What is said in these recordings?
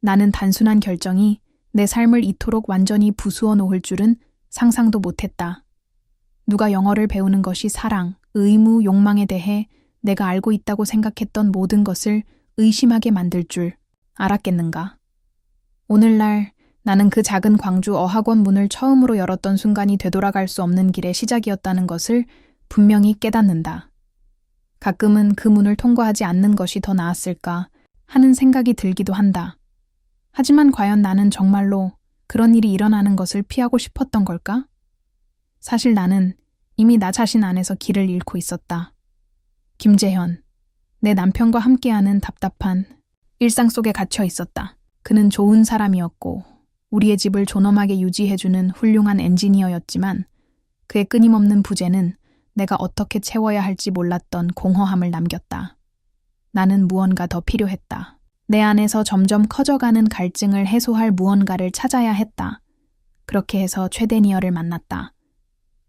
나는 단순한 결정이 내 삶을 이토록 완전히 부수어 놓을 줄은 상상도 못했다. 누가 영어를 배우는 것이 사랑, 의무, 욕망에 대해 내가 알고 있다고 생각했던 모든 것을 의심하게 만들 줄 알았겠는가. 오늘날 나는 그 작은 광주 어학원 문을 처음으로 열었던 순간이 되돌아갈 수 없는 길의 시작이었다는 것을 분명히 깨닫는다. 가끔은 그 문을 통과하지 않는 것이 더 나았을까 하는 생각이 들기도 한다. 하지만 과연 나는 정말로 그런 일이 일어나는 것을 피하고 싶었던 걸까? 사실 나는 이미 나 자신 안에서 길을 잃고 있었다. 김재현. 내 남편과 함께하는 답답한 일상 속에 갇혀 있었다. 그는 좋은 사람이었고, 우리의 집을 존엄하게 유지해주는 훌륭한 엔지니어였지만, 그의 끊임없는 부재는 내가 어떻게 채워야 할지 몰랐던 공허함을 남겼다. 나는 무언가 더 필요했다. 내 안에서 점점 커져가는 갈증을 해소할 무언가를 찾아야 했다. 그렇게 해서 최대니어를 만났다.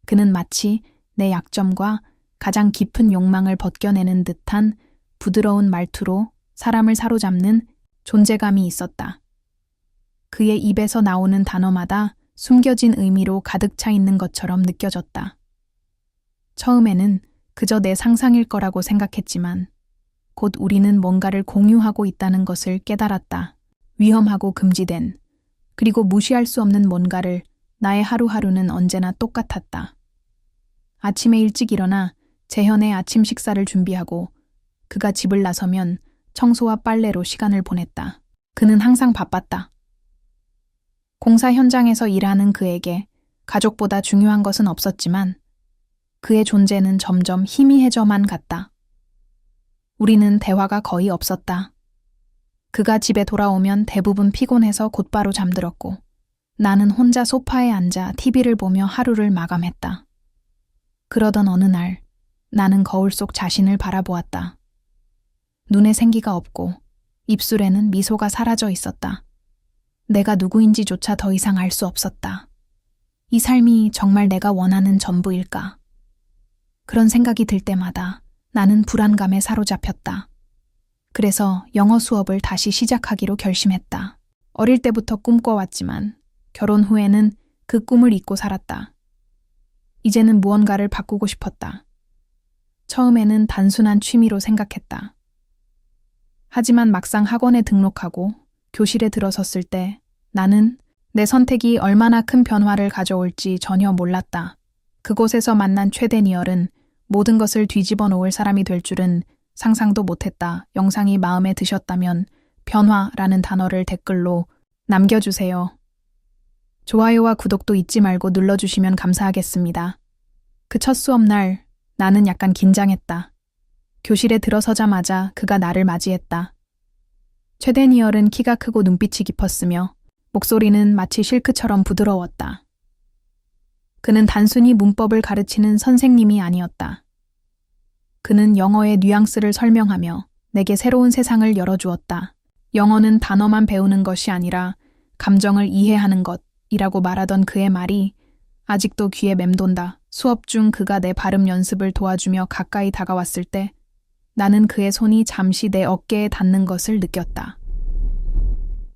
그는 마치 내 약점과 가장 깊은 욕망을 벗겨내는 듯한 부드러운 말투로 사람을 사로잡는 존재감이 있었다. 그의 입에서 나오는 단어마다 숨겨진 의미로 가득 차 있는 것처럼 느껴졌다. 처음에는 그저 내 상상일 거라고 생각했지만 곧 우리는 뭔가를 공유하고 있다는 것을 깨달았다. 위험하고 금지된 그리고 무시할 수 없는 뭔가를 나의 하루하루는 언제나 똑같았다. 아침에 일찍 일어나 재현의 아침 식사를 준비하고 그가 집을 나서면 청소와 빨래로 시간을 보냈다. 그는 항상 바빴다. 공사 현장에서 일하는 그에게 가족보다 중요한 것은 없었지만 그의 존재는 점점 희미해져만 갔다. 우리는 대화가 거의 없었다. 그가 집에 돌아오면 대부분 피곤해서 곧바로 잠들었고 나는 혼자 소파에 앉아 TV를 보며 하루를 마감했다. 그러던 어느 날 나는 거울 속 자신을 바라보았다. 눈에 생기가 없고 입술에는 미소가 사라져 있었다. 내가 누구인지조차 더 이상 알 수 없었다. 이 삶이 정말 내가 원하는 전부일까? 그런 생각이 들 때마다 나는 불안감에 사로잡혔다. 그래서 영어 수업을 다시 시작하기로 결심했다. 어릴 때부터 꿈꿔왔지만 결혼 후에는 그 꿈을 잊고 살았다. 이제는 무언가를 바꾸고 싶었다. 처음에는 단순한 취미로 생각했다. 하지만 막상 학원에 등록하고 교실에 들어섰을 때 나는 내 선택이 얼마나 큰 변화를 가져올지 전혀 몰랐다. 그곳에서 만난 최대니얼은 모든 것을 뒤집어 놓을 사람이 될 줄은 상상도 못했다. 영상이 마음에 드셨다면 변화라는 단어를 댓글로 남겨주세요. 좋아요와 구독도 잊지 말고 눌러주시면 감사하겠습니다. 그 첫 수업날 나는 약간 긴장했다. 교실에 들어서자마자 그가 나를 맞이했다. 최대니얼은 키가 크고 눈빛이 깊었으며 목소리는 마치 실크처럼 부드러웠다. 그는 단순히 문법을 가르치는 선생님이 아니었다. 그는 영어의 뉘앙스를 설명하며 내게 새로운 세상을 열어주었다. 영어는 단어만 배우는 것이 아니라 감정을 이해하는 것이라고 말하던 그의 말이 아직도 귀에 맴돈다. 수업 중 그가 내 발음 연습을 도와주며 가까이 다가왔을 때 나는 그의 손이 잠시 내 어깨에 닿는 것을 느꼈다.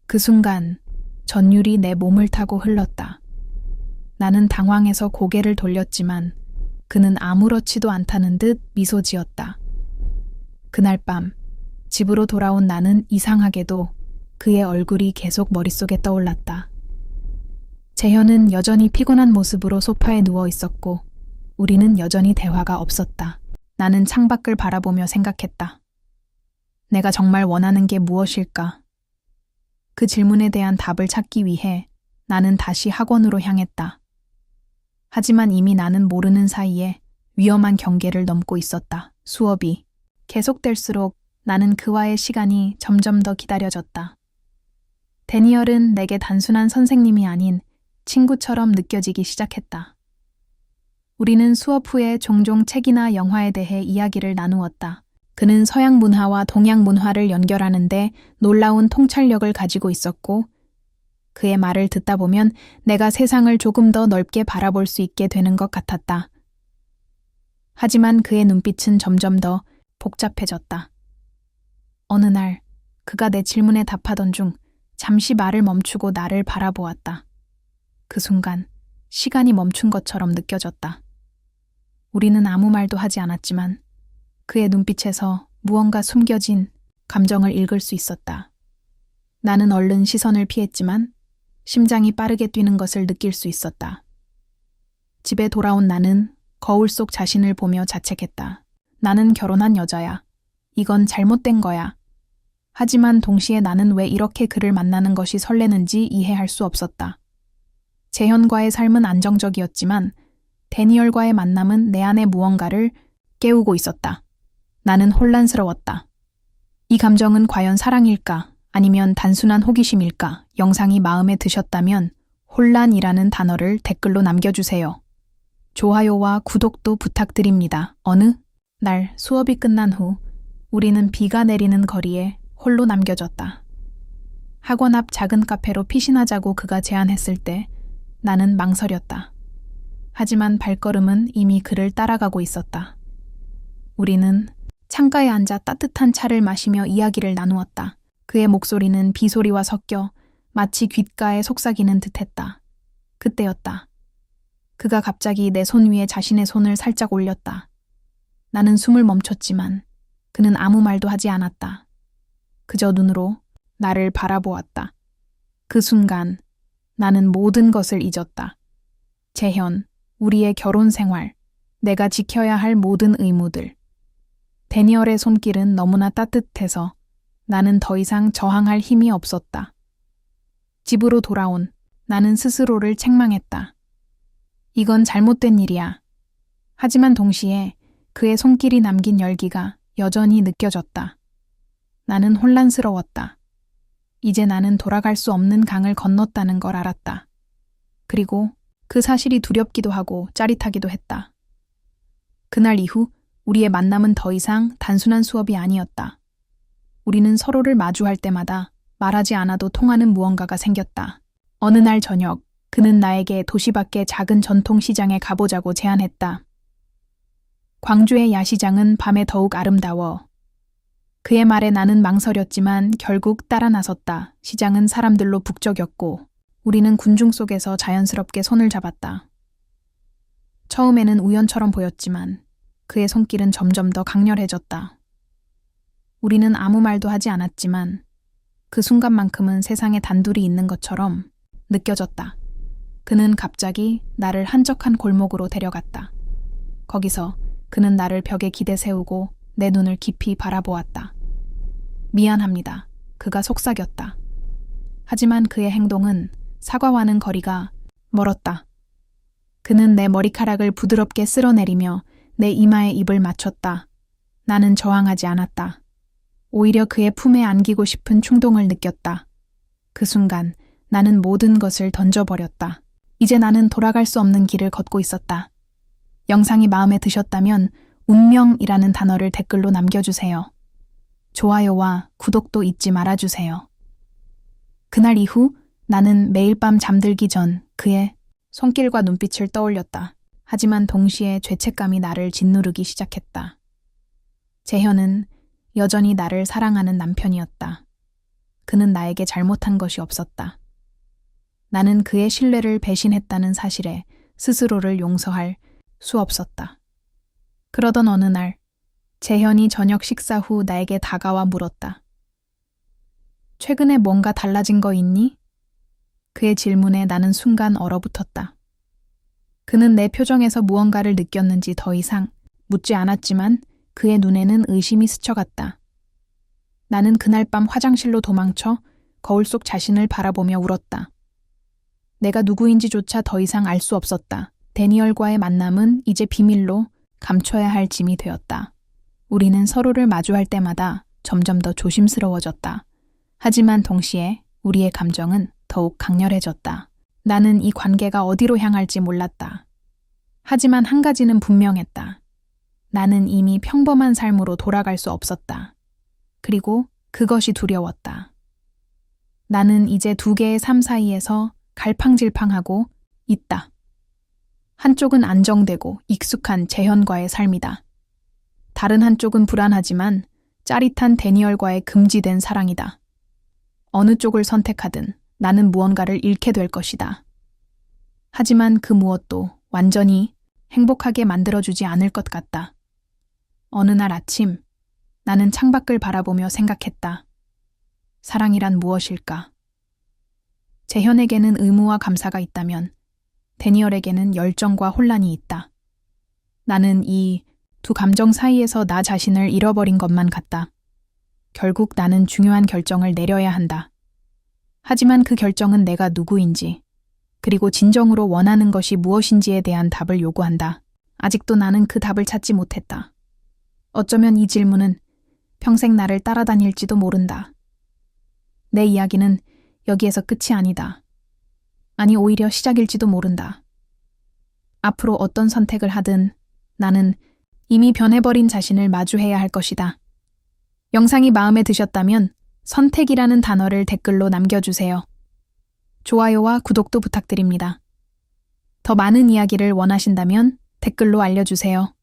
그 순간 전율이 내 몸을 타고 흘렀다. 나는 당황해서 고개를 돌렸지만 그는 아무렇지도 않다는 듯 미소 지었다. 그날 밤 집으로 돌아온 나는 이상하게도 그의 얼굴이 계속 머릿속에 떠올랐다. 재현은 여전히 피곤한 모습으로 소파에 누워 있었고 우리는 여전히 대화가 없었다. 나는 창밖을 바라보며 생각했다. 내가 정말 원하는 게 무엇일까? 그 질문에 대한 답을 찾기 위해 나는 다시 학원으로 향했다. 하지만 이미 나는 모르는 사이에 위험한 경계를 넘고 있었다. 수업이 계속될수록 나는 그와의 시간이 점점 더 기다려졌다. 데니얼은 내게 단순한 선생님이 아닌 친구처럼 느껴지기 시작했다. 우리는 수업 후에 종종 책이나 영화에 대해 이야기를 나누었다. 그는 서양 문화와 동양 문화를 연결하는데 놀라운 통찰력을 가지고 있었고 그의 말을 듣다 보면 내가 세상을 조금 더 넓게 바라볼 수 있게 되는 것 같았다. 하지만 그의 눈빛은 점점 더 복잡해졌다. 어느 날 그가 내 질문에 답하던 중 잠시 말을 멈추고 나를 바라보았다. 그 순간 시간이 멈춘 것처럼 느껴졌다. 우리는 아무 말도 하지 않았지만 그의 눈빛에서 무언가 숨겨진 감정을 읽을 수 있었다. 나는 얼른 시선을 피했지만 심장이 빠르게 뛰는 것을 느낄 수 있었다. 집에 돌아온 나는 거울 속 자신을 보며 자책했다. 나는 결혼한 여자야. 이건 잘못된 거야. 하지만 동시에 나는 왜 이렇게 그를 만나는 것이 설레는지 이해할 수 없었다. 재현과의 삶은 안정적이었지만 데니얼과의 만남은 내 안에 무언가를 깨우고 있었다. 나는 혼란스러웠다. 이 감정은 과연 사랑일까? 아니면 단순한 호기심일까? 영상이 마음에 드셨다면 혼란이라는 단어를 댓글로 남겨주세요. 좋아요와 구독도 부탁드립니다. 어느 날 수업이 끝난 후 우리는 비가 내리는 거리에 홀로 남겨졌다. 학원 앞 작은 카페로 피신하자고 그가 제안했을 때 나는 망설였다. 하지만 발걸음은 이미 그를 따라가고 있었다. 우리는 창가에 앉아 따뜻한 차를 마시며 이야기를 나누었다. 그의 목소리는 비소리와 섞여 마치 귓가에 속삭이는 듯했다. 그때였다. 그가 갑자기 내 손 위에 자신의 손을 살짝 올렸다. 나는 숨을 멈췄지만 그는 아무 말도 하지 않았다. 그저 눈으로 나를 바라보았다. 그 순간 나는 모든 것을 잊었다. 재현, 우리의 결혼 생활, 내가 지켜야 할 모든 의무들. 데니얼의 손길은 너무나 따뜻해서 나는 더 이상 저항할 힘이 없었다. 집으로 돌아온 나는 스스로를 책망했다. 이건 잘못된 일이야. 하지만 동시에 그의 손길이 남긴 열기가 여전히 느껴졌다. 나는 혼란스러웠다. 이제 나는 돌아갈 수 없는 강을 건넜다는 걸 알았다. 그리고 그 사실이 두렵기도 하고 짜릿하기도 했다. 그날 이후 우리의 만남은 더 이상 단순한 수업이 아니었다. 우리는 서로를 마주할 때마다 말하지 않아도 통하는 무언가가 생겼다. 어느 날 저녁, 그는 나에게 도시 밖의 작은 전통시장에 가보자고 제안했다. 광주의 야시장은 밤에 더욱 아름다워. 그의 말에 나는 망설였지만 결국 따라 나섰다. 시장은 사람들로 북적였고 우리는 군중 속에서 자연스럽게 손을 잡았다. 처음에는 우연처럼 보였지만 그의 손길은 점점 더 강렬해졌다. 우리는 아무 말도 하지 않았지만 그 순간만큼은 세상에 단둘이 있는 것처럼 느껴졌다. 그는 갑자기 나를 한적한 골목으로 데려갔다. 거기서 그는 나를 벽에 기대 세우고 내 눈을 깊이 바라보았다. 미안합니다. 그가 속삭였다. 하지만 그의 행동은 사과와는 거리가 멀었다. 그는 내 머리카락을 부드럽게 쓸어내리며 내 이마에 입을 맞췄다. 나는 저항하지 않았다. 오히려 그의 품에 안기고 싶은 충동을 느꼈다. 그 순간 나는 모든 것을 던져버렸다. 이제 나는 돌아갈 수 없는 길을 걷고 있었다. 영상이 마음에 드셨다면 운명이라는 단어를 댓글로 남겨주세요. 좋아요와 구독도 잊지 말아주세요. 그날 이후 나는 매일 밤 잠들기 전 그의 손길과 눈빛을 떠올렸다. 하지만 동시에 죄책감이 나를 짓누르기 시작했다. 재현은 여전히 나를 사랑하는 남편이었다. 그는 나에게 잘못한 것이 없었다. 나는 그의 신뢰를 배신했다는 사실에 스스로를 용서할 수 없었다. 그러던 어느 날, 재현이 저녁 식사 후 나에게 다가와 물었다. 최근에 뭔가 달라진 거 있니? 그의 질문에 나는 순간 얼어붙었다. 그는 내 표정에서 무언가를 느꼈는지 더 이상 묻지 않았지만 그의 눈에는 의심이 스쳐갔다. 나는 그날 밤 화장실로 도망쳐 거울 속 자신을 바라보며 울었다. 내가 누구인지조차 더 이상 알 수 없었다. 데니얼과의 만남은 이제 비밀로 감춰야 할 짐이 되었다. 우리는 서로를 마주할 때마다 점점 더 조심스러워졌다. 하지만 동시에 우리의 감정은 더욱 강렬해졌다. 나는 이 관계가 어디로 향할지 몰랐다. 하지만 한 가지는 분명했다. 나는 이미 평범한 삶으로 돌아갈 수 없었다. 그리고 그것이 두려웠다. 나는 이제 두 개의 삶 사이에서 갈팡질팡하고 있다. 한쪽은 안정되고 익숙한 재현과의 삶이다. 다른 한쪽은 불안하지만 짜릿한 데니얼과의 금지된 사랑이다. 어느 쪽을 선택하든 나는 무언가를 잃게 될 것이다. 하지만 그 무엇도 완전히 행복하게 만들어주지 않을 것 같다. 어느 날 아침, 나는 창밖을 바라보며 생각했다. 사랑이란 무엇일까? 재현에게는 의무와 감사가 있다면 데니얼에게는 열정과 혼란이 있다. 나는 이 두 감정 사이에서 나 자신을 잃어버린 것만 같다. 결국 나는 중요한 결정을 내려야 한다. 하지만 그 결정은 내가 누구인지, 그리고 진정으로 원하는 것이 무엇인지에 대한 답을 요구한다. 아직도 나는 그 답을 찾지 못했다. 어쩌면 이 질문은 평생 나를 따라다닐지도 모른다. 내 이야기는 여기에서 끝이 아니다. 아니, 오히려 시작일지도 모른다. 앞으로 어떤 선택을 하든 나는 이미 변해버린 자신을 마주해야 할 것이다. 영상이 마음에 드셨다면 선택이라는 단어를 댓글로 남겨주세요. 좋아요와 구독도 부탁드립니다. 더 많은 이야기를 원하신다면 댓글로 알려주세요.